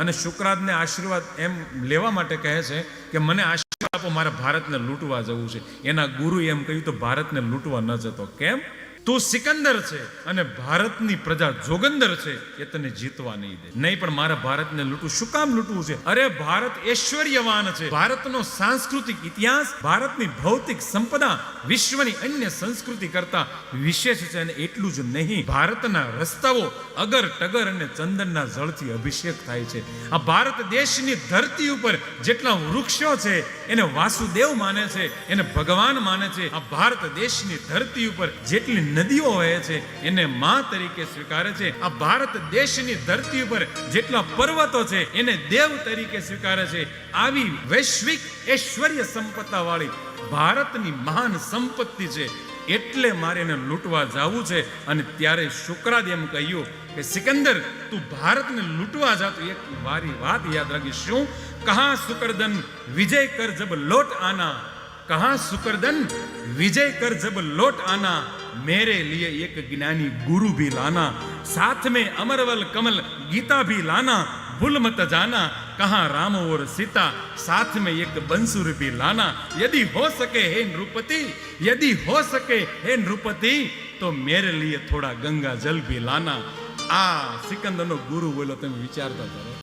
અને શુક્રાજને આશીર્વાદ એમ લેવા માટે કહે છે કે મને આશીર્વાદ આપો, મારે ભારતને લૂંટવા જવું છે. એના ગુરુ એમ કહ્યું, તો ભારતને લૂંટવા ન જતો. કેમ? તું સિકંદર છે અને ભારતની પ્રજા જોગંદર છે, એ તને જીતવા નહીં દે. નહીં, પણ મારે ભારતને લૂંટવું. શું કામ લૂંટવું છે? અરે, ભારત ઐશ્વર્યવાન છે. ભારતનો સાંસ્કૃતિક ઇતિહાસ, ભારતની ભૌતિક સંપદા વિશ્વની અન્ય સંસ્કૃતિ કરતા વિશેષ છે અને એટલું જ નહીં. ભારતના રસ્તાઓ અગર ટગર અને ચંદનના જળથી અભિષેક થાય છે. આ ભારત દેશની ધરતી ઉપર જેટલા વૃક્ષો છે, એને વાસુદેવ માને છે, એને ભગવાન માને છે. આ ભારત દેશની ધરતી ઉપર જેટલી નદીઓ વહે છે, એને માં તરીકે સ્વીકારે છે. આ ભારત દેશની ધરતી ઉપર જેટલા પર્વતો છે, એને દેવ તરીકે સ્વીકારે છે. આવી વૈશ્વિક ઐશ્વર્ય સંપત્તા વાળી ભારતની મહાન સંપત્તિ છે, એટલે મારે એને લૂંટવા જવું છે. અને ત્યારે શુક્રાદ એમ કહ્યું કે, સિકંદર, તું ભારતને લૂંટવા જા. તો એક મારી વાત યાદ રાખીશ. શું? કહા સુકરદન, વિજય કર જબ લોટ આના. કહા સુકરદન, વિજય કર જબ લોટ આના. मेरे लिए एक ज्ञानी गुरु भी लाना साथ में अमरवल कमल गीता भी लाना भूल मत जाना कहा राम और सीता साथ में एक बंसुर भी लाना यदि हो सके हे नृपति यदि हो सके हे नृपति तो मेरे लिए थोड़ा गंगा जल भी लाना આ સિકંદરનો ગુરુ બોલો તમે વિચારતા કરો